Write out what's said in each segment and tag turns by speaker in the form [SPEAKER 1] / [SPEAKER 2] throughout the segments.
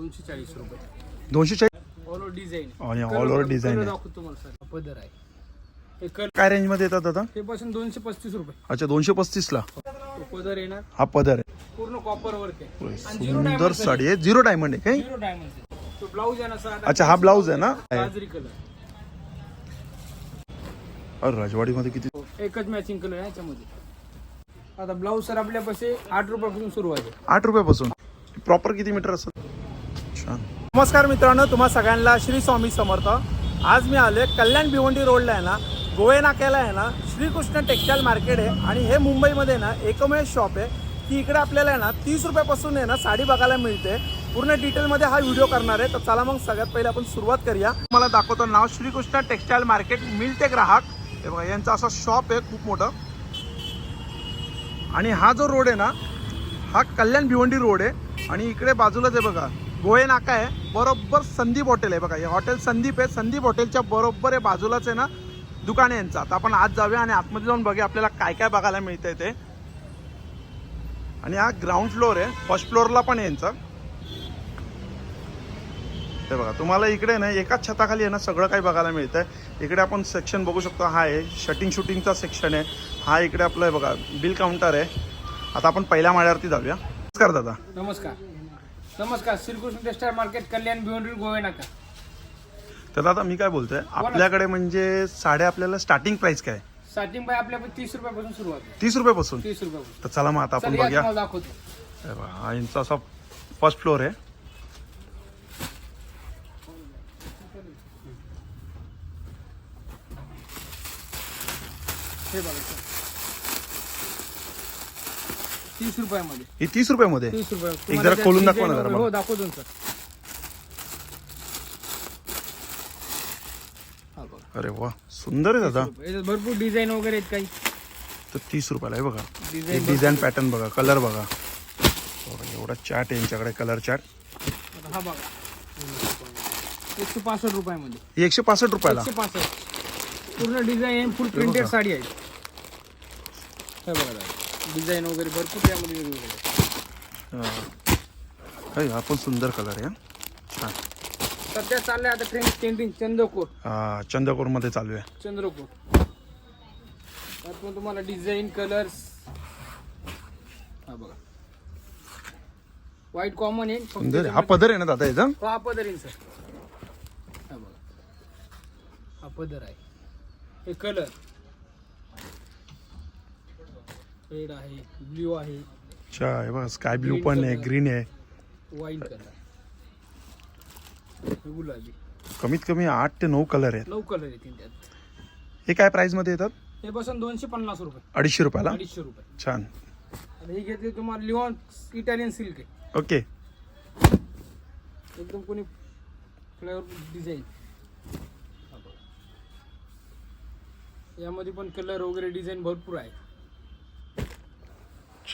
[SPEAKER 1] दोनशे चाळीस रुपये.
[SPEAKER 2] दोनशे चाळीस
[SPEAKER 1] ऑल ओव्हर डिझाईन
[SPEAKER 2] आणि all over design आहे.
[SPEAKER 1] दाखवतो तुम्हाला सर पदर आहे. हे कलर
[SPEAKER 2] काय रेंजमध्ये येतात आता?
[SPEAKER 1] हे पासून दोनशे पस्तीस रुपये.
[SPEAKER 2] अच्छा दोनशे पस्तीसला
[SPEAKER 1] तो पदर येणार
[SPEAKER 2] हा पदर आहे.
[SPEAKER 1] पूर्ण कॉपर वर्क आहे.
[SPEAKER 2] होय,
[SPEAKER 1] आणि zero
[SPEAKER 2] सुंदर
[SPEAKER 1] diamond
[SPEAKER 2] साडी आहे. झिरो डायमंड आहे काय
[SPEAKER 1] झिरो डायमंड तो ब्लाऊज आहे ना साधा
[SPEAKER 2] अच्छा हा ब्लाऊज आहे ना?
[SPEAKER 1] गाजरी कलर
[SPEAKER 2] अरे राजवाडीमध्ये किती?
[SPEAKER 1] एकच मॅचिंग कलर आहे याच्यामध्ये. आता ब्लाऊज सर आपल्यापाशी आठ रुपयापासून सुरू आहे.
[SPEAKER 2] आठ रुपयापासून. प्रॉपर किती मीटर असत छान नमस्कार मित्रांनो तुम्हा सगळ्यांना श्री स्वामी समर्थ. आज मी आलोय कल्याण भिवंडी रोडला आहे ना गोवे नाक्याला आहे ना श्रीकृष्ण टेक्स्टाईल मार्केट आहे. आणि हे मुंबईमध्ये ना एकमेव शॉप आहे. की इकडे आपल्याला आहे ना तीस रुपयापासून आहे ना साडी बघायला मिळते. पूर्ण डिटेलमध्ये हा व्हिडिओ करणार आहे. तर चला मग सगळ्यात पहिले आपण सुरुवात करूया. मला दाखवतो नाव श्रीकृष्ण टेक्स्टाईल मार्केट मिळते ग्राहक हे बघा यांचा असा शॉप आहे खूप मोठं. आणि हा जो रोड आहे ना हा कल्याण भिवंडी रोड आहे. आणि इकडे बाजूलाच आहे बघा गोळे नाका आहे. बरोबर संदीप हॉटेल आहे बघा. हे हॉटेल संदीप आहे. संदीप हॉटेलच्या बरोबर आहे बाजूलाच आहे ना दुकान आहे यांचं. आता आपण आज जाऊया आणि आतमध्ये जाऊन बघूया आपल्याला काय काय बघायला मिळतंय ते. आणि हा ग्राउंड फ्लोअर आहे. फर्स्ट फ्लोअरला पण आहे यांचं. ते बघा तुम्हाला इकडे ना एकाच छताखाली आहे ना सगळं काही बघायला मिळतंय. इकडे आपण सेक्शन बघू शकतो. हा आहे. शटिंग शूटिंगचा सेक्शन आहे. हा इकडे आपलं आहे बघा बिल काउंटर आहे. आता आपण पहिल्या माळ्यावरती जाऊया. नमस्कार दादा.
[SPEAKER 1] नमस्कार. नमस्कार श्रीकृष्ण टेक्सटाईल मार्केट कल्याण भिवंडी गोवे नाका
[SPEAKER 2] तर दादा मी काय बोलतोय? आपल्याकडे म्हणजे साड्या आपल्याला स्टार्टिंग प्राइस काय?
[SPEAKER 1] स्टार्टिंग बाय आपल्याकडे तीस रुपयापासून सुरुवात आहे
[SPEAKER 2] तीस रुपयापासून?
[SPEAKER 1] तीस रुपयापासून.
[SPEAKER 2] तर चला मग आता आपण
[SPEAKER 1] चल या
[SPEAKER 2] बघूया.
[SPEAKER 1] तुम्हाला दाखवतो.
[SPEAKER 2] हे बघा, हा यांचा असा फर्स्ट फ्लोअर आहे.
[SPEAKER 1] हे बघा सर तीस रुपयामध्ये.
[SPEAKER 2] ही तीस रुपयामध्ये?
[SPEAKER 1] तीस रुपये
[SPEAKER 2] एक
[SPEAKER 1] तुम्हाला
[SPEAKER 2] जरा खोलून
[SPEAKER 1] त्यात
[SPEAKER 2] दाखवा ना जरा मला.
[SPEAKER 1] हो दाखवतो ना सर हा बघा.
[SPEAKER 2] अरे वा सुंदर आहे दादा.
[SPEAKER 1] याच्यात भरपूर डिझाईन वगैरे आहेत काही.
[SPEAKER 2] तर तीस रुपयाला आहे बघा.
[SPEAKER 1] डिझाईन
[SPEAKER 2] डिझाईन पॅटर्न बघा कलर बघा. बघा, एवढा चार्ट आहे यांच्याकडे कलर चार्ट
[SPEAKER 1] हा बघा. एकशे पासष्ट रुपयामध्ये.
[SPEAKER 2] ही एकशे पासष्ट रुपयाला?
[SPEAKER 1] एकशे पासष्ट. पूर्ण डिझाईन फुल प्रिंटेड साडी आहे. हे बघा डिझाईन वगैरे भरपूर त्यामध्ये वेगवेगळे आहे.
[SPEAKER 2] हा. पण सुंदर कलर आहे हा. छान.
[SPEAKER 1] सध्या चाललंय आता ट्रेंड ट्रेंडिंग चंद्रकोर.
[SPEAKER 2] हा, चंद्रकोरमध्ये चालू आहे.
[SPEAKER 1] चंद्रकोर. त्यात पण तुम्हाला डिझाईन कलर्स हा बघा. व्हाईट कॉमन आहे फक्त
[SPEAKER 2] सुंदर आहे. हा पदर आहे ना दादा याचा?
[SPEAKER 1] हो, हा पदर येईल सर हा बघा. हा पदर आहे. हे कलर रेड आहे ब्ल्यू आहे.
[SPEAKER 2] अच्छा हे बघा स्काय ब्ल्यू
[SPEAKER 1] Green
[SPEAKER 2] पण आहे
[SPEAKER 1] color.
[SPEAKER 2] ग्रीन आहे.
[SPEAKER 1] वाईन कलर हे गुलाबी.
[SPEAKER 2] कमीत कमी आठ ते नऊ कलर आहेत.
[SPEAKER 1] नऊ कलर येतील त्यात
[SPEAKER 2] हे काय प्राइसमध्ये येतात?
[SPEAKER 1] हे बसून दोनशे पन्नास रुपये.
[SPEAKER 2] अडीचशे रुपयाला?
[SPEAKER 1] अडीचशे रुपये.
[SPEAKER 2] छान.
[SPEAKER 1] आणि हे घेतले तुम्हाला लिओन इटालियन सिल्क आहे.
[SPEAKER 2] ओके.
[SPEAKER 1] एकदम कोणी फ्लेवर डिझाईन यामध्ये पण कलर वगैरे डिझाईन भरपूर आहे.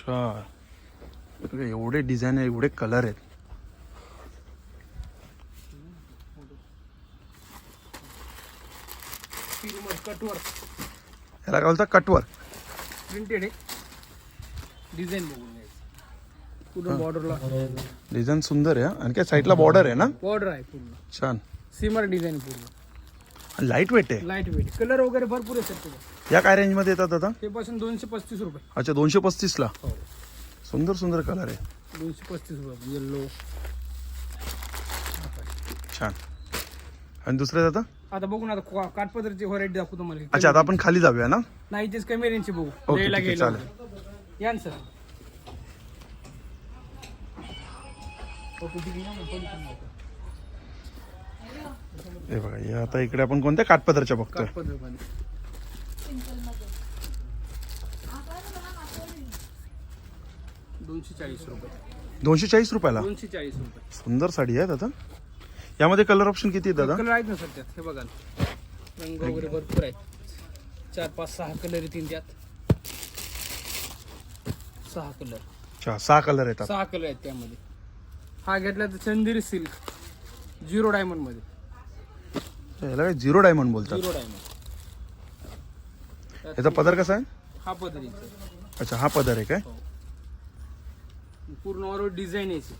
[SPEAKER 2] अच्छा एवढे डिझाईन आहे एवढे कलर आहेत.
[SPEAKER 1] कटवर
[SPEAKER 2] याला काय बोलतात? कटवर
[SPEAKER 1] प्रिंटेड आहे. डिझाईन बघून पूर्ण बॉर्डरला
[SPEAKER 2] डिझाईन सुंदर आहे हा. आणि काय साईडला बॉर्डर आहे ना?
[SPEAKER 1] बॉर्डर आहे पूर्ण.
[SPEAKER 2] छान.
[SPEAKER 1] सिमर डिझाईन पूर्ण.
[SPEAKER 2] लाइट वेट आहे.
[SPEAKER 1] लाइट वेट कलर वगैरे भरपूर आहे सर
[SPEAKER 2] या काय रेंजमध्ये येतात आता?
[SPEAKER 1] ते पासून दोनशे पस्तीस रुपये.
[SPEAKER 2] अच्छा दोनशे पस्तीसला
[SPEAKER 1] हो.
[SPEAKER 2] सुंदर सुंदर कलर आहे.
[SPEAKER 1] दोनशे पस्तीस रुपये येल्लो
[SPEAKER 2] छान. आणि दुसरे दादा
[SPEAKER 1] आता? बघू ना आता का- काठपदरची व्हरायटी दाखवतो तुम्हाला.
[SPEAKER 2] अच्छा आता आपण खाली जाऊया ना?
[SPEAKER 1] नाही तेच कमी रेंजची बघू.
[SPEAKER 2] ओके,
[SPEAKER 1] द्यायला
[SPEAKER 2] ठीक आहे,
[SPEAKER 1] गेलं
[SPEAKER 2] चालेल.
[SPEAKER 1] या ना सर.
[SPEAKER 2] हे बघा हे आता इकडे आपण कोणत्या काठपदरच्या बघतोय.
[SPEAKER 1] दोनशे चाळीस रुपये.
[SPEAKER 2] दोनशे चाळीस रुपयाला?
[SPEAKER 1] दोनशे चाळीस रुपये.
[SPEAKER 2] सुंदर साडी आहे दादा. यामध्ये कलर ऑप्शन किती आहे दादा?
[SPEAKER 1] कलर आहेत ना सर त्यात? हे बघा. ना. रंग वगैरे भरपूर आहेत. चार पाच सहा कलर येतील त्यात सहा कलर
[SPEAKER 2] अच्छा सहा कलर येतात
[SPEAKER 1] सहा कलर आहेत त्यामध्ये. हा घेतला तर चंदेरी सिल्क. झिरो डायमंडमध्ये.
[SPEAKER 2] याला काय झिरो डायमंड बोलतात?
[SPEAKER 1] झिरो डायमंड
[SPEAKER 2] याचा पदर कसा आहे?
[SPEAKER 1] हा पदरीचा
[SPEAKER 2] अच्छा हा पदर आहे काय?
[SPEAKER 1] पूर्ण वर डिझाईन याची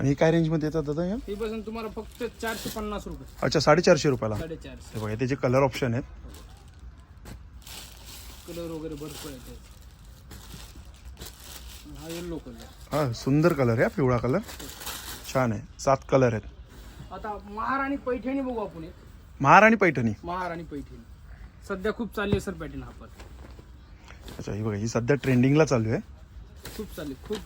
[SPEAKER 2] आणि हे काय रेंजमध्ये येतात दादा या
[SPEAKER 1] ही पासून तुम्हाला फक्त चारशे पन्नास रुपये.
[SPEAKER 2] अच्छा साडेचारशे रुपयाला.
[SPEAKER 1] साडेचारशे.
[SPEAKER 2] हे बघा त्याचे कलर ऑप्शन आहेत.
[SPEAKER 1] कलर वगैरे भरपूर आहे त्याचे. हा येल्लो कलर
[SPEAKER 2] हा सुंदर कलर आहे हा, पिवळा कलर छान आहे. सात कलर आहेत.
[SPEAKER 1] आता महाराणी पैठणी बघू आपण एक.
[SPEAKER 2] महाराणी पैठणी.
[SPEAKER 1] महाराणी पैठणी. सध्या खूप चालली आहे सर पॅटर्न हा पण.
[SPEAKER 2] अच्छा ही बघा ही सध्या ट्रेंडिंगला चालू आहे.
[SPEAKER 1] खूप चालली खूप.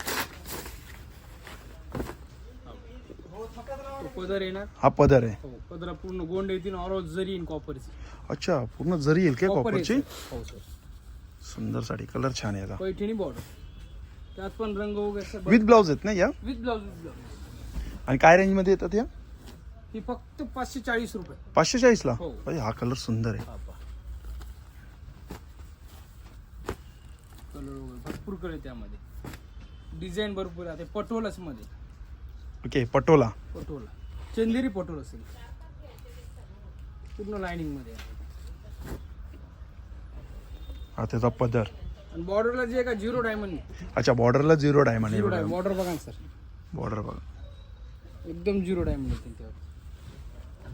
[SPEAKER 1] तो पदर येणार
[SPEAKER 2] हा पदर आहे.
[SPEAKER 1] हो पदरा पूर्ण गोंड येतील ऑल जरी येईन कॉपरची
[SPEAKER 2] अच्छा पूर्ण जरी येईल काय कॉपरची
[SPEAKER 1] हो सर
[SPEAKER 2] सुंदर साडी कलर छान आहे याचा
[SPEAKER 1] पैठणी बॉर्डर त्यात पण रंग वगैरे
[SPEAKER 2] विथ ब्लाऊज आहेत ना या?
[SPEAKER 1] विथ ब्लाउज विथ ब्लाउज
[SPEAKER 2] आणि काय रेंजमध्ये येतात या?
[SPEAKER 1] ही फक्त पाचशे चाळीस रुपये.
[SPEAKER 2] पाचशे चाळीसला?
[SPEAKER 1] हो.
[SPEAKER 2] अरे, हा कलर सुंदर आहे.
[SPEAKER 1] कलर वगैरे भरपूर कलर त्यामध्ये. डिझाईन भरपूर आहे. पटोलाच मध्ये.
[SPEAKER 2] ओके पटोला.
[SPEAKER 1] पटोला. चंदेरी पटोल असेल. पूर्ण लाइनिंगमध्ये आहे.
[SPEAKER 2] हा त्याचा पदर.
[SPEAKER 1] आणि बॉर्डरला जे का झिरो डायमंड
[SPEAKER 2] अच्छा बॉर्डरला झिरो डायमंड
[SPEAKER 1] झिरो
[SPEAKER 2] आहे
[SPEAKER 1] डायमंड बॉर्डर बघा ना सर
[SPEAKER 2] बॉर्डर बघा.
[SPEAKER 1] एकदम झिरो डायमंड येतील त्यावर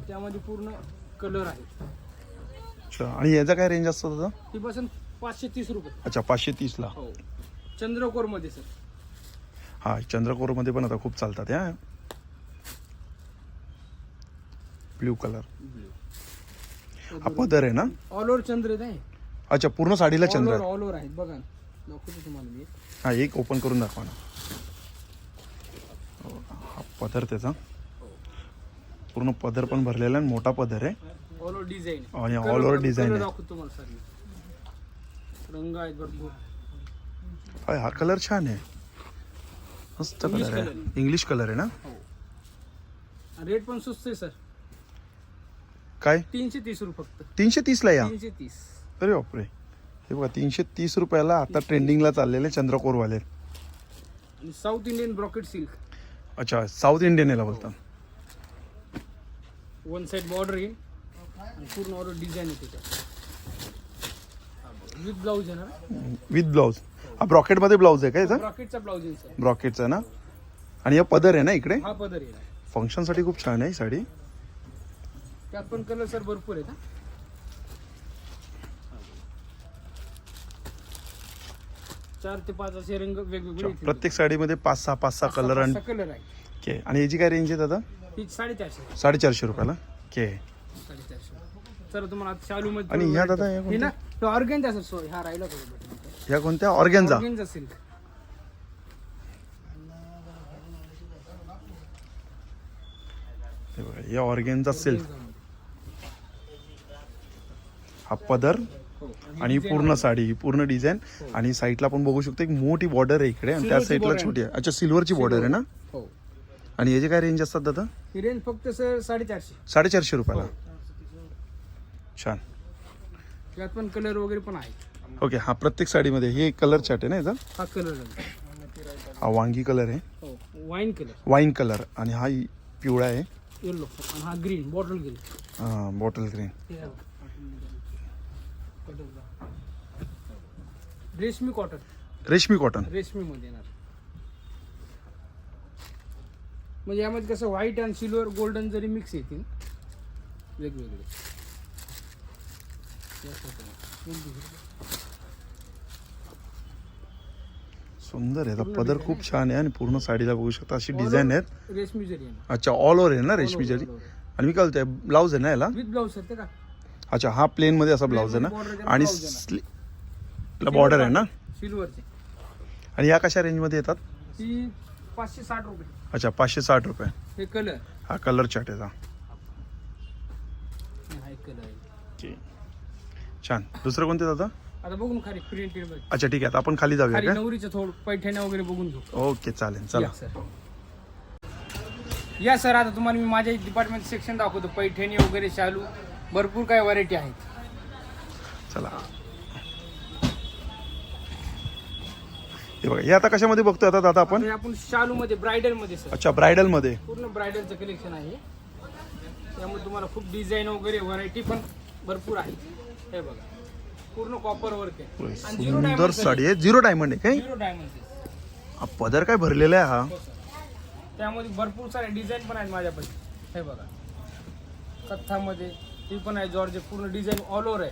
[SPEAKER 1] त्यामध्ये पूर्ण कलर आहेत
[SPEAKER 2] अच्छा आणि याचा काय रेंज असतो दादा
[SPEAKER 1] ती पासून पाचशे तीस रुपये.
[SPEAKER 2] अच्छा पाचशे तीसला
[SPEAKER 1] हो. चंद्रकोरमध्ये सर.
[SPEAKER 2] हा चंद्रकोरमध्ये पण आता खूप चालतात या ब्ल्यू कलर हा पदर आहे ना?
[SPEAKER 1] ऑल ओव्हर चंद्र आहे
[SPEAKER 2] अच्छा पूर्ण साडीला
[SPEAKER 1] ऑल
[SPEAKER 2] चंद्र.
[SPEAKER 1] ओव्हर
[SPEAKER 2] आहे.
[SPEAKER 1] ऑल ओव्हर आहेत. बघा ना. दाखवतो तुम्हाला मी.
[SPEAKER 2] हा एक ओपन करून दाखवा ना. हो, हा पदर त्याचा. पूर्ण पदर पण भरलेला आहे आणि मोठा पदर आहे.
[SPEAKER 1] ऑल ओव्हर डिझाईन
[SPEAKER 2] आणि all over design आहे.
[SPEAKER 1] दाखवतो तुम्हाला सर मी रंग आहेत भरपूर.
[SPEAKER 2] हा कलर छान आहे. मस्त कलर आहे. इंग्लिश कलर आहे ना?
[SPEAKER 1] हो. रेट पण स्वस्त आहे सर
[SPEAKER 2] काय?
[SPEAKER 1] तीनशे तीस रुपये फक्त.
[SPEAKER 2] तीनशे तीसला या?
[SPEAKER 1] तीनशे तीस.
[SPEAKER 2] अरे बापरे. हे बघा तीनशे तीस रुपयाला आता ट्रेंडिंगला चाललेले चंद्रकोरवाले.
[SPEAKER 1] साऊथ इंडियन ब्रॉकेट सिल्क
[SPEAKER 2] अच्छा साऊथ इंडियन याला बोलतात
[SPEAKER 1] वन साइड बॉर्डर येईल आणि पूर्ण ऑर्डर डिझाईन येते त्यात विथ ब्लाऊज येणार
[SPEAKER 2] विथ ब्लाऊज हा ब्रॉकेटमध्ये ब्लाऊज आहे का याचा?
[SPEAKER 1] ब्रॉकेटचा ब्लाऊज येईल सर
[SPEAKER 2] ब्रॉकेटचा ना? आणि या पदर आहे ना इकडे?
[SPEAKER 1] हा पदर येणार
[SPEAKER 2] फंक्शनसाठी खूप छान आहे ही साडी.
[SPEAKER 1] त्यात पण कलर सर भरपूर आहेत हा. चार ते पाच असे रंग वेगवेगळे येतील.
[SPEAKER 2] प्रत्येक साडीमध्ये पाच सहा पाच सहा कलर आणि
[SPEAKER 1] कलर आहे
[SPEAKER 2] ओके आणि याची काय रेंज आहे दादा
[SPEAKER 1] ही साडेचारशे.
[SPEAKER 2] साडेचारशे रुपयाला?
[SPEAKER 1] साडेचारशे. तुम्हाला मध्ये
[SPEAKER 2] आणि ह्या दादा, ह्या
[SPEAKER 1] हे ना सो राहिला थोडं
[SPEAKER 2] कोणत्या? ऑर्गेन्झा
[SPEAKER 1] ऑर्गेनचा
[SPEAKER 2] हे बघा, या ऑर्गेन्झा सिल्क हा पदर
[SPEAKER 1] हो
[SPEAKER 2] आणि ही पूर्ण साडी ही पूर्ण डिझाईन आणि साईडला आपण बघू शकतो एक मोठी बॉर्डर आहे इकडे आणि त्या साईडला छोटी आहे. अच्छा सिल्वरची बॉर्डर आहे ना?
[SPEAKER 1] हो.
[SPEAKER 2] आणि याचे काय रेंज असतात दादा?
[SPEAKER 1] ही रेंज फक्त सर साडेचारशे.
[SPEAKER 2] साडेचारशे रुपयाला. छान.
[SPEAKER 1] त्यात पण कलर वगैरे पण आहे
[SPEAKER 2] ओके हा प्रत्येक साडीमध्ये हे कलर चार्ट आहे ना याचा?
[SPEAKER 1] हा कलर
[SPEAKER 2] हा वांगी कलर आहे.
[SPEAKER 1] हो वाईन कलर
[SPEAKER 2] वाईन कलर आणि हा इ- पिवळा आहे.
[SPEAKER 1] येल्लो आणि हा green bottle green
[SPEAKER 2] bottle green
[SPEAKER 1] रेशमी कॉटन
[SPEAKER 2] रेशमी कॉटन
[SPEAKER 1] रेशमी मध्ये येणार. म्हणजे यामध्ये कसं व्हाईट आणि सिल्वर गोल्डन जरी मिक्स येतील वेगवेगळे.
[SPEAKER 2] सुंदर आहे. पदर खूप छान आहे आणि पूर्ण साडीला बघू शकता अशी डिझाईन आहेत.
[SPEAKER 1] रेशमी जरी
[SPEAKER 2] अच्छा ऑल ओव्हर आहे ना रेशमी जरी? आणि मी काय बोलतोय ब्लाऊज आहे ना याला?
[SPEAKER 1] विथ ब्लाऊज ते का?
[SPEAKER 2] अच्छा हा प्लेन मध्ये असा ब्लाऊज आहे ना? आणि
[SPEAKER 1] blouse आहे.
[SPEAKER 2] बॉर्डर आहे ना?
[SPEAKER 1] सिल्वरचे
[SPEAKER 2] आणि या कशा रेंजमध्ये येतात?
[SPEAKER 1] ती पाचशे साठ रुपये.
[SPEAKER 2] अच्छा पाचशे साठ रुपये.
[SPEAKER 1] हे कलर
[SPEAKER 2] हा कलर
[SPEAKER 1] हा. एक कलर आहे.
[SPEAKER 2] छान. दुसरं कोणते दादा?
[SPEAKER 1] आता बघू ना खाली प्रिंटेडमध्ये.
[SPEAKER 2] अच्छा ठीक आहे. आता आपण खाली जाऊया
[SPEAKER 1] खाली
[SPEAKER 2] का?
[SPEAKER 1] नवरीचं थोडं पैठण्या वगैरे बघून घेऊ.
[SPEAKER 2] ओके चालेल चला.
[SPEAKER 1] या सर. या सर आता तुम्हाला मी माझ्या डिपार्टमेंट सेक्शन दाखवतो. पैठणी वगैरे शालू भरपूर काय व्हरायटी आहेत.
[SPEAKER 2] चला. हे बघा हे आता कशामध्ये बघतोय? आता दादा आपण?
[SPEAKER 1] हे आपण शालू मध्ये ब्रायडलमध्ये सर.
[SPEAKER 2] अच्छा ब्रायडलमध्ये
[SPEAKER 1] पूर्ण ब्रायडलचं कलेक्शन आहे. त्यामुळे तुम्हाला खूप डिझाईन वगैरे व्हरायटी पण भरपूर आहे. हे बघा पूर्ण कॉपर वर्क आहे. आणि
[SPEAKER 2] सुंदर साडी आहे. झिरो डायमंड आहे काय
[SPEAKER 1] झिरो डायमंड
[SPEAKER 2] हा पदर काय भरलेला आहे हा?
[SPEAKER 1] त्यामध्ये भरपूर सारे डिझाईन पण आहेत माझ्यापाशी. हे बघा कथ्थामध्ये ही पण आहे जॉर्ज पूर्ण डिझाईन ऑल ओव्हर आहे.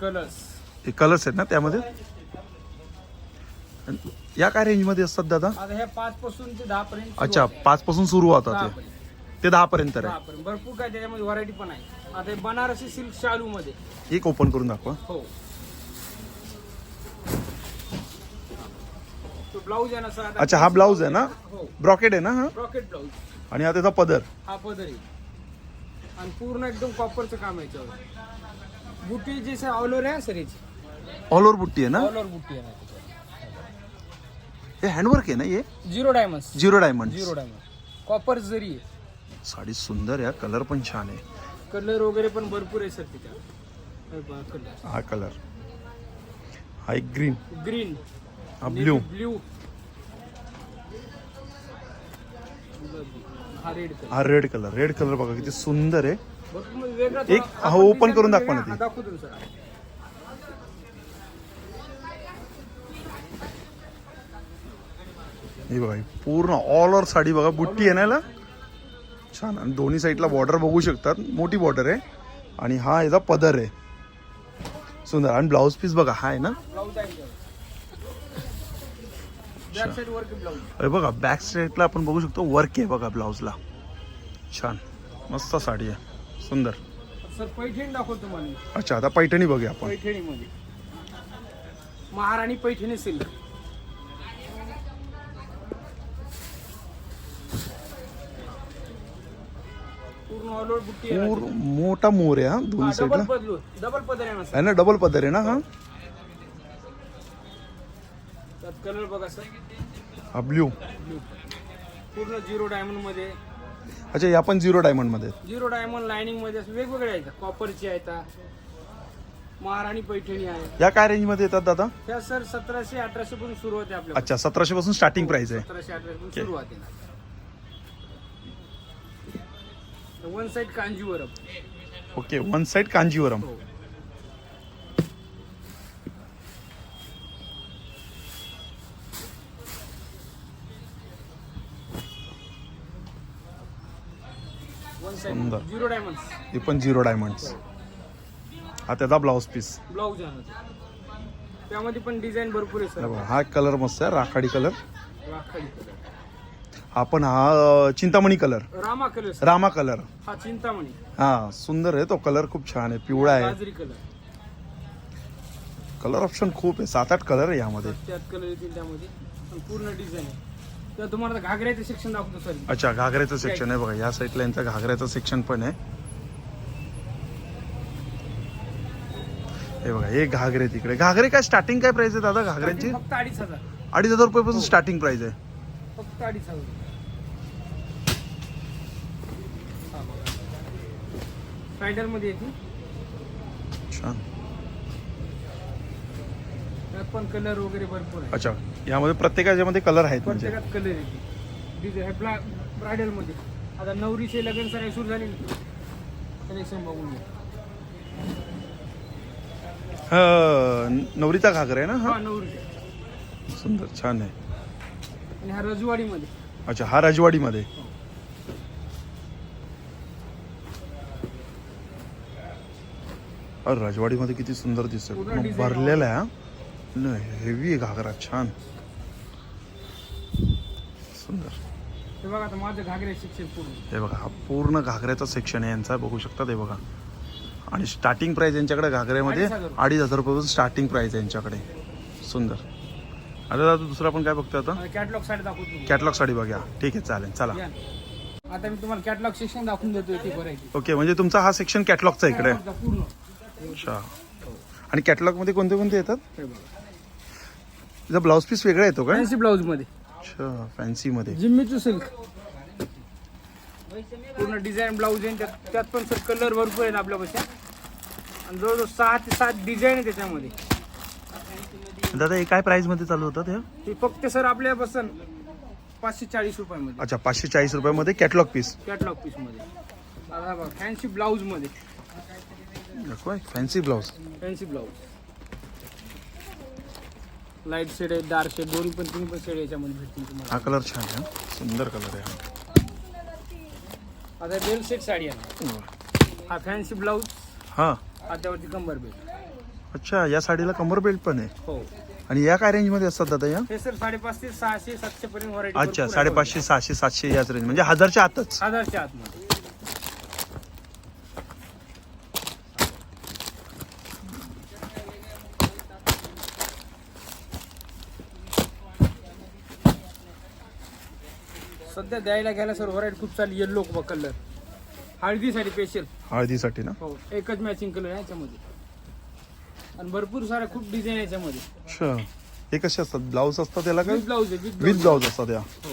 [SPEAKER 1] कलर्स
[SPEAKER 2] हे कलर्स आहेत ना त्यामध्ये? आणि या काय रेंजमध्ये असतात दादा?
[SPEAKER 1] आता ह्या पाच पासून ते दहा पर्यंत सुरू
[SPEAKER 2] अच्छा. पाच पासून सुरू होतात ते ते दहा पर्यंत
[SPEAKER 1] दहा
[SPEAKER 2] आहे
[SPEAKER 1] पर्यंत. भरपूर काय त्याच्यामध्ये व्हरायटी पण आहे. आता हे बनारसी सिल्क शालू मध्ये
[SPEAKER 2] एक ओपन करून दाखवा.
[SPEAKER 1] हो. तो ब्लाऊज आहे ना सर आता
[SPEAKER 2] अच्छा हा ब्लाऊज आहे ना?
[SPEAKER 1] हो.
[SPEAKER 2] ब्रॉकेट आहे ना हा?
[SPEAKER 1] रॉकेट ब्लाऊज
[SPEAKER 2] आणि हा त्याचा पदर.
[SPEAKER 1] हा पदर आहे. आणि पूर्ण एकदम कॉपरचं काम आहे याच्यावर. बुटी जे ऑल ओव्हर आहे सर याची
[SPEAKER 2] ऑल ओव्हर बुट्टी आहे ना?
[SPEAKER 1] ऑल ओव्हर बुटी आहे
[SPEAKER 2] हे हँडवर्क आहे ना हे?
[SPEAKER 1] Zero diamond
[SPEAKER 2] zero diamond
[SPEAKER 1] zero diamond copper जरी आहे.
[SPEAKER 2] साडी सुंदर आहे कलर पण छान आहे.
[SPEAKER 1] कलर वगैरे पण भरपूर आहे सर कलर
[SPEAKER 2] हा कलर हा एक ग्रीन
[SPEAKER 1] ग्रीन
[SPEAKER 2] हा ब्ल्यू
[SPEAKER 1] ब्ल्यू हा रेड कलर
[SPEAKER 2] हा रेड कलर रेड कलर बघा किती सुंदर आहे.
[SPEAKER 1] वेगळा
[SPEAKER 2] एक
[SPEAKER 1] थोडा-
[SPEAKER 2] हा
[SPEAKER 1] design
[SPEAKER 2] करून दाखवा ना
[SPEAKER 1] वेगळा-
[SPEAKER 2] ती.
[SPEAKER 1] हा, दाखवतो ना सर
[SPEAKER 2] हे बघा पूर्ण ऑल ओव्हर साडी बघा बुट्टी आहे ना याला? छान. आणि दोन्ही साईडला बॉर्डर बघू शकतात. मोठी बॉर्डर आहे. आणि हा याचा पदर आहे. सुंदर. आणि ब्लाऊज पीस बघा हा आहे ना? हे बघा बॅक साईडला आपण बघू शकतो वर्क आहे बघा ब्लाऊजला छान. मस्त साडी आहे. सुंदर. अच्छा आता पैठणी बघूया आपण.
[SPEAKER 1] महाराणी पैठणी सिल्क. पूर्ण ऑल ओव्हर बुट्टी आहे ना
[SPEAKER 2] पूर मोठा मोर आहे हा
[SPEAKER 1] हा,
[SPEAKER 2] दोन्ही
[SPEAKER 1] डबल
[SPEAKER 2] साईडला
[SPEAKER 1] डबल पदर आहे ना
[SPEAKER 2] आहे डबल पदर आहे ना हा?
[SPEAKER 1] त्यात कलर बघा सर
[SPEAKER 2] हा ब्ल्यू
[SPEAKER 1] ब्लू पूर्ण झिरो डायमंडमध्ये.
[SPEAKER 2] अच्छा या पण झिरो डायमंडमध्ये आहेत.
[SPEAKER 1] झिरो डायमंड लाइनिंगमध्ये असं वेगवेगळे आहेत. कॉपरची आहेत महाराणी पैठणी आहे.
[SPEAKER 2] या काय रेंजमध्ये येतात दादा?
[SPEAKER 1] त्या सर सतराशे अठराशे पासून सुरू होते आपल्या
[SPEAKER 2] अच्छा सतराशे पासून स्टार्टिंग प्राइस आहे.
[SPEAKER 1] सतराशे अठराशे पासून सुरुवात आहे. One side Kanjivaram
[SPEAKER 2] okay one side Kanjivaram
[SPEAKER 1] हो वन
[SPEAKER 2] सुंदर.
[SPEAKER 1] झिरो डायमंड
[SPEAKER 2] हे पण झिरो डायमंड हा त्याचा ब्लाऊज पीस
[SPEAKER 1] ब्लाऊज आहे. त्यामध्ये पण डिझाईन भरपूर आहे सर
[SPEAKER 2] हा कलर मस्त आहे राखाडी कलर
[SPEAKER 1] राखाडी कलर
[SPEAKER 2] हा पण हा Chintamani colour.
[SPEAKER 1] Rama colour sir.
[SPEAKER 2] Rama colour.
[SPEAKER 1] हा चिंतामणी.
[SPEAKER 2] हा सुंदर आहे तो कलर खूप छान आहे पिवळा आहे.
[SPEAKER 1] कलर.
[SPEAKER 2] कलर ऑप्शन खूप आहे सात आठ कलर आहे यामध्ये.
[SPEAKER 1] त्यात कलर येतील त्यामध्ये आणि पूर्ण डिझाईन आहे. तर तुम्हाला घागऱ्याचं सेक्शन दाखवतो सर.
[SPEAKER 2] अच्छा घागऱ्याचं सेक्शन आहे बघा या साईडला यांचं घागऱ्याचं सेक्शन पण आहे. हे बघा हे घागरे तिकडे घागरे काय स्टार्टिंग काय प्राइस आहे दादा घागऱ्यांची?
[SPEAKER 1] फक्त अडीच हजार.
[SPEAKER 2] अडीच हजार रुपयापासून स्टार्टिंग प्राइस आहे.
[SPEAKER 1] फक्त अडीच हजार हा बघा. स्पायडरमध्ये येते.
[SPEAKER 2] छान.
[SPEAKER 1] त्यात पण कलर वगैरे भरपूर आहे.
[SPEAKER 2] अच्छा यामध्ये प्रत्येकाच्यामध्ये कलर आहेत म्हणजे?
[SPEAKER 1] प्रत्येकात कलर येते. डिझाईन हे ब्ला ब्रायडलमध्ये आता नवरीचे लग्न सर सुरू झाली कलेक्शन बघून घ्या.
[SPEAKER 2] हा, नवरीचा घागरा आहे ना हा?
[SPEAKER 1] हा नवरीचे.
[SPEAKER 2] सुंदर छान आहे.
[SPEAKER 1] आणि हा रजवाडी मध्ये
[SPEAKER 2] अच्छा हा राजवाडीमध्ये. राजवाडीमध्ये किती सुंदर
[SPEAKER 1] design
[SPEAKER 2] भरलेला आहे. हेवी घागरा छान. सुंदर.
[SPEAKER 1] हे बघा आता
[SPEAKER 2] हे पूर्ण घागऱ्याचा सेक्शन आहे यांचा बघू शकता हे बघा. आणि स्टार्टिंग प्राइस यांच्याकडे घागऱ्यामध्ये
[SPEAKER 1] अडीच हजार.
[SPEAKER 2] रुपयापासून स्टार्टिंग प्राइस आहे यांच्याकडे. सुंदर. अरे दादा दुसरं आपण काय बघतोय आता?
[SPEAKER 1] कॅटलॉग साडी दाखवतो
[SPEAKER 2] कॅटलॉग साडी बघा. ठीक आहे चालेल चला.
[SPEAKER 1] आता मी तुम्हाला कॅटलॉग सेक्शन दाखवून देतो ती
[SPEAKER 2] ओके म्हणजे तुमचा हा सेक्शन कॅटलॉगचा इकडे. अच्छा. आणि कॅटलॉगमध्ये कोणते कोणते येतात?
[SPEAKER 1] हे
[SPEAKER 2] तिचा ब्लाऊज पीस वेगळा येतो काय
[SPEAKER 1] फॅन्सी ब्लाऊजमध्ये.
[SPEAKER 2] अच्छा फॅन्सी मध्ये.
[SPEAKER 1] जिम्मीचू सिल्क पूर्ण डिझाईन ब्लाऊज आहे त्यात त्यात पण सर कलर भरपूर आहेत आपल्यापाशी. आणि जवळजवळ सहा ते सात डिझाईन आहे त्याच्यामध्ये.
[SPEAKER 2] दादा हे काय प्राइसमध्ये चालू होतात हे?
[SPEAKER 1] हे फक्त सर आपल्यापासून पाचशे चाळीस रुपयामध्ये.
[SPEAKER 2] अच्छा पाचशे चाळीस रुपयामध्ये कॅटलॉग पीस
[SPEAKER 1] कॅटलॉग पीसमध्ये. आता बघा फॅन्सी ब्लाऊज मध्ये
[SPEAKER 2] fancy blouse
[SPEAKER 1] fancy blouse light shade आहे डार्क शेड दोन्ही पण तीन पण शेड याच्यामध्ये भेटतील तुम्हाला.
[SPEAKER 2] हा कलर छान आहे हा. सुंदर कलर आहे हा.
[SPEAKER 1] आता बेल सेट साडी आहे. हा फॅन्सी ब्लाऊज
[SPEAKER 2] हा.
[SPEAKER 1] हा त्यावरती कंबर बेल
[SPEAKER 2] अच्छा या साडीला कंबर बेल्ट पण आहे?
[SPEAKER 1] हो.
[SPEAKER 2] आणि या काय रेंजमध्ये असतात दादा या?
[SPEAKER 1] हे सर साडेपाच ते सहाशे सातशे पर्यंत व्हरायटी
[SPEAKER 2] अच्छा साडेपाचशे सहाशे सातशे याच रेंज म्हणजे हजारच्या आतच.
[SPEAKER 1] हजारच्या आतमध्ये. सध्या द्यायला घ्यायला सर व्हरायटी खूप चालली. येल्लो कलर हळदीसाठी स्पेशल
[SPEAKER 2] हळदीसाठी ना?
[SPEAKER 1] हो एकच मॅचिंग कलर आहे याच्यामध्ये. आणि भरपूर साऱ्या खूप डिझाईन याच्यामध्ये.
[SPEAKER 2] अच्छा. हे कसे असतात? ब्लाऊज असतात त्याला काय
[SPEAKER 1] ब्लाऊज विथ
[SPEAKER 2] ब्लाऊज असतात या.
[SPEAKER 1] हो.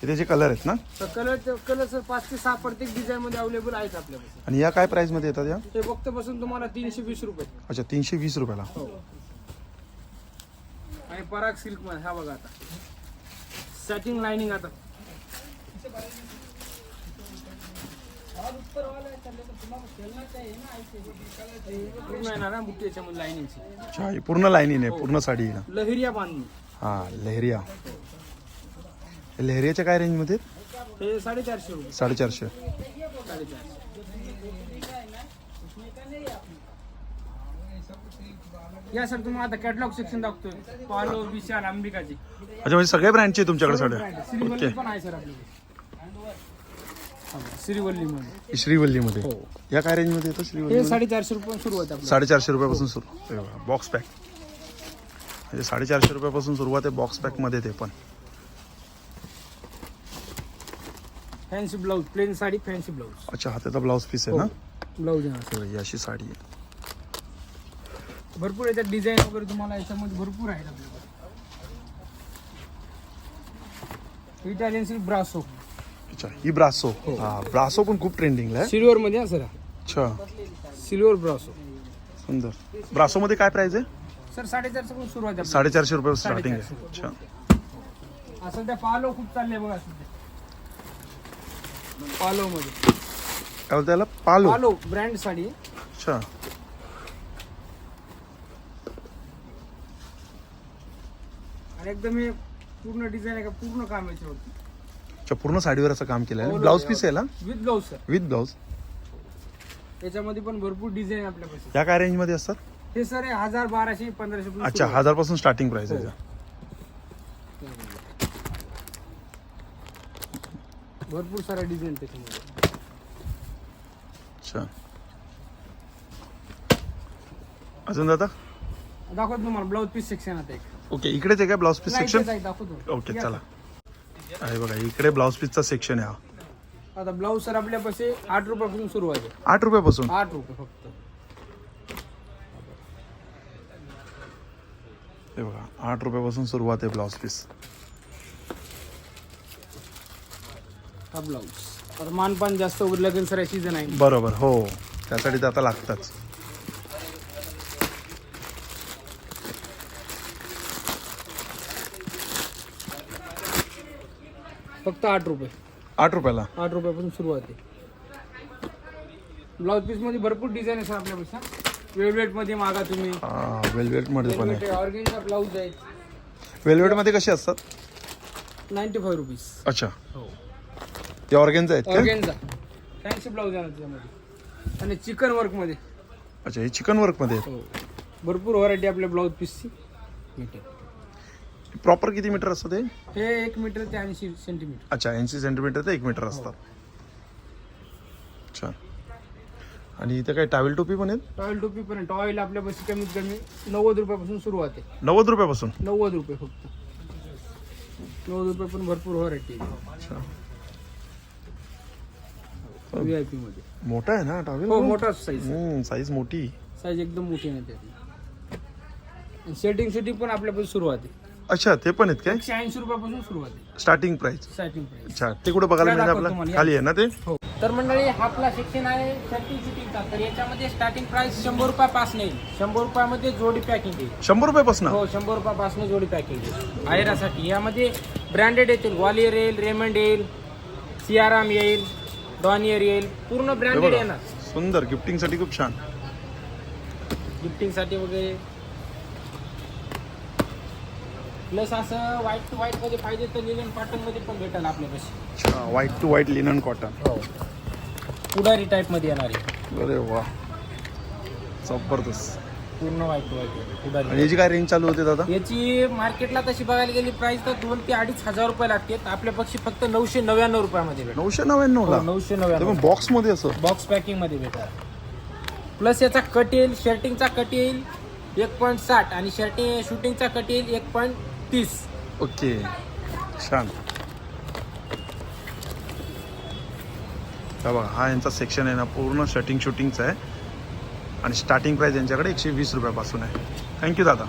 [SPEAKER 2] हे त्याचे कलर आहेत ना?
[SPEAKER 1] तर कलर कलर सर पाच ते सहा प्रत्येक डिझाईन मध्ये अवेलेबल आहेत आपल्यापासून
[SPEAKER 2] आणि या काय प्राइसमध्ये येतात या?
[SPEAKER 1] ते फक्त बसून तुम्हाला तीनशे वीस रुपये.
[SPEAKER 2] अच्छा तीनशे वीस रुपयाला.
[SPEAKER 1] हो. आणि पराग सिल्कमध्ये हा बघा आता. सॅटिंग लाइनिंग आता. पूर्ण येणार ना बुट्टी याच्यामध्ये लाइनिंगची
[SPEAKER 2] अच्छा ही पूर्ण लाईनीने पूर्ण साडी आहे ना?
[SPEAKER 1] लहरिया बांधणी.
[SPEAKER 2] हा लेहरिया. लेहरियाच्या काय रेंजमध्ये
[SPEAKER 1] हे साडेचारशे रुपये.
[SPEAKER 2] साडेचारशे.
[SPEAKER 1] साडेचारशे. या सर तुम्हाला आता कॅटलॉग सेक्शन दाखवतोय. पालो विशाल अंबिकाची
[SPEAKER 2] अच्छा म्हणजे सगळ्या ब्रँडचे तुमच्याकडे साड्या
[SPEAKER 1] श्रीवल्ली
[SPEAKER 2] ओके
[SPEAKER 1] पण आहे सर आपल्याकडे. श्रीवल्ली मध्ये
[SPEAKER 2] श्रीवल्लीमध्ये
[SPEAKER 1] हो.
[SPEAKER 2] या काय रेंजमध्ये येतं
[SPEAKER 1] हे
[SPEAKER 2] श्रीवल्ली
[SPEAKER 1] साडेचारशे रुपये सुरुवात आहे
[SPEAKER 2] साडेचारशे रुपयापासून सुरू. बॉक्स पॅक म्हणजे साडेचारशे रुपयापासून सुरुवात आहे बॉक्स पॅकमध्ये ते पण.
[SPEAKER 1] Fancy blouse plain sari fancy blouse
[SPEAKER 2] अच्छा हा त्याचा ब्लाऊज पीस आहे ना?
[SPEAKER 1] ब्लाऊज
[SPEAKER 2] ही अशी साडी आहे.
[SPEAKER 1] भरपूर याच्यात डिझाईन वगैरे तुम्हाला याच्यामध्ये भरपूर आहेत आपल्याकडे. इटालियन सिल्क ब्रासो
[SPEAKER 2] अच्छा ही ब्रासो हा. ब्रासो पण खूप ट्रेंडिंगला आहे.
[SPEAKER 1] सिल्वर मध्ये हा सर.
[SPEAKER 2] अच्छा.
[SPEAKER 1] सिल्वर ब्रासो
[SPEAKER 2] सुंदर. ब्रासोमध्ये काय प्राइस आहे?
[SPEAKER 1] सर साडेचारशे पण सुरुवात आहे
[SPEAKER 2] साडेचारशे रुपये स्टार्टिंग आहे. अच्छा.
[SPEAKER 1] असं त्या पालो खूप चालले बघा सध्या. पालो मध्ये
[SPEAKER 2] काय बोलता त्याला पालो.
[SPEAKER 1] पालो ब्रँड साडी.
[SPEAKER 2] अच्छा.
[SPEAKER 1] आणि एकदम हे पूर्ण डिझाईन आहे का? पूर्ण काम याच्यावरती.
[SPEAKER 2] अच्छा पूर्ण साडीवर असं काम केलं आहे ब्लाऊज. पीस आहे ना?
[SPEAKER 1] With blouse sir
[SPEAKER 2] with blouse
[SPEAKER 1] याच्यामध्ये पण भरपूर डिझाईन आपल्यापाशी.
[SPEAKER 2] या काय रेंजमध्ये असतात?
[SPEAKER 1] हे सर हे हजार बाराशे पंधराशे
[SPEAKER 2] अच्छा
[SPEAKER 1] सुरू
[SPEAKER 2] हजारपासून स्टार्टिंग प्राइस आहे
[SPEAKER 1] हो. भरपूर साऱ्या डिझाईन त्याच्यामध्ये.
[SPEAKER 2] अच्छा. अजून दादा?
[SPEAKER 1] दाखवतो तुम्हाला ब्लाऊज पीस सेक्शन आता एक.
[SPEAKER 2] ओके इकडेच आहे का ब्लाऊज पीस
[SPEAKER 1] नाही,
[SPEAKER 2] सेक्शन
[SPEAKER 1] इथेच आहे, दाखवतो.
[SPEAKER 2] ओके
[SPEAKER 1] या
[SPEAKER 2] चला. आहे बघा इकडे ब्लाऊज पीसचा सेक्शन आहे हा.
[SPEAKER 1] आता ब्लाऊज सर आपल्यापाशी आठ रुपयापासून सुरुवात आहे.
[SPEAKER 2] आठ रुपयापासून?
[SPEAKER 1] आठ रुपये फक्त.
[SPEAKER 2] हे बघा आठ रुपयापासून सुरुवात आहे ब्लाऊज पीस
[SPEAKER 1] हा ब्लाऊज आता मानपान जास्त वगैरे लगेच सर सीझन आहे.
[SPEAKER 2] बरोबर हो. त्यासाठी तर आता लागताच.
[SPEAKER 1] फक्त आठ रुपये.
[SPEAKER 2] आठ रुपयाला?
[SPEAKER 1] आठ रुपयापासून सुरुवात आहे ब्लाऊज पीसमध्ये भरपूर डिझाईन आहे सर आपल्यापेक्षा. वेलवेटमध्ये मागा तुम्ही.
[SPEAKER 2] हा वेलवेटमध्ये पण आहे.
[SPEAKER 1] ऑर्गेनचा ब्लाऊज आहे.
[SPEAKER 2] वेलवेटमध्ये कसे असतात?
[SPEAKER 1] नाईन्टी फाईव्ह रुपीज
[SPEAKER 2] अच्छा.
[SPEAKER 1] हो.
[SPEAKER 2] ते ऑर्गेनचे आहेत का?
[SPEAKER 1] ऑर्गेनचा फॅन्सी ब्लाऊज आहे ना त्याच्यामध्ये. आणि चिकन वर्कमध्ये.
[SPEAKER 2] अच्छा हे चिकन वर्कमध्ये
[SPEAKER 1] हो. भरपूर व्हरायटी आपल्या ब्लाऊज पीसची भेटेल.
[SPEAKER 2] प्रॉपर किती मीटर असतं ते?
[SPEAKER 1] हे एक मीटर ते ऐंशी सेंटीमीटर.
[SPEAKER 2] अच्छा ऐंशी सेंटीमीटर ते एक मीटर असतात अच्छा आणि इथे काय टावेल टोपी पण आहेत?
[SPEAKER 1] टॉयल टोपी पण टॉयल आपल्यापाशी कमीत कमी नव्वद रुपयापासून सुरुवात आहे
[SPEAKER 2] नव्वद रुपयापासून?
[SPEAKER 1] नव्वद रुपये फक्त. नव्वद रुपये पण भरपूर व्हरायटी
[SPEAKER 2] अच्छा.
[SPEAKER 1] व्ही आय पी मध्ये.
[SPEAKER 2] मोठा आहे ना टावेल
[SPEAKER 1] हो मोठा साईज
[SPEAKER 2] साईज मोठी.
[SPEAKER 1] साईज एकदम मोठी नाही त्याची. सेटिंग सेटिंग पण आपल्यापासून सुरुवात आहे
[SPEAKER 2] अच्छा ते पण आहेत काय?
[SPEAKER 1] एकशे ऐंशी रुपयापासून सुरुवात आहे.
[SPEAKER 2] स्टार्टिंग प्राइस
[SPEAKER 1] स्टार्टिंग प्राइस
[SPEAKER 2] अच्छा ते कुठं बघायला मिळेल आपल्याला?
[SPEAKER 1] या.
[SPEAKER 2] खाली आहे ना ते?
[SPEAKER 1] हो. तर मंडळी हा आपला सेक्शन आहे शर्टिंग शूटिंगचा तर याच्यामध्ये स्टार्टिंग प्राइस शंभर रुपयापासून येईल. शंभर रुपयामध्ये जोडी पॅकिंग येईल
[SPEAKER 2] शंभर रुपयापासून?
[SPEAKER 1] हो शंभर रुपयापासून जोडी पॅकिंग येईल आयरासाठी. यामध्ये ब्रँडेड येतील. ग्वालियर येईल रेमंड येईल सियाराम येईल डॉनियर येईल. पूर्ण ब्रँडेड येणार.
[SPEAKER 2] सुंदर. गिफ्टिंगसाठी खूप छान.
[SPEAKER 1] गिफ्टिंगसाठी वगैरे प्लस असं व्हाईट टू व्हाईटमध्ये पाहिजे तर लिलन कॉटनमध्ये पण भेटेल आपल्यापाशी.
[SPEAKER 2] अच्छा white to white linen cotton
[SPEAKER 1] हो. पुढारी टाईपमध्ये येणार. आहे
[SPEAKER 2] अरे वा. जबरदस्त.
[SPEAKER 1] पूर्ण व्हाईट टू व्हाईट पुढारी.
[SPEAKER 2] आणि याची काय रेंज चालू होते दादा?
[SPEAKER 1] याची मार्केटला तशी बघायला गेली प्राइस तर दोन ते अडीच हजार रुपये लागते. आपल्या पक्षी फक्त नऊशे नव्याण्णव रुपयामध्ये भेटेल
[SPEAKER 2] नऊशे नव्याण्णव ला?
[SPEAKER 1] हो, नऊशे नव्याण्णव.
[SPEAKER 2] बॉक्समध्ये असं?
[SPEAKER 1] बॉक्स पॅकिंगमध्ये भेटणार प्लस याचा कट येईल शर्टिंगचा कट येईल एक पॉईंट साठ. आणि शर्टिंग शूटिंगचा कट येईल एक पॉईंट तीस.
[SPEAKER 2] ओके. छान. हा बघा हा यांचा सेक्शन आहे ना पूर्ण शटिंग शूटिंगचा आहे. आणि स्टार्टिंग प्राईस यांच्याकडे एकशे वीस रुपयापासून आहे. थँक्यू दादा.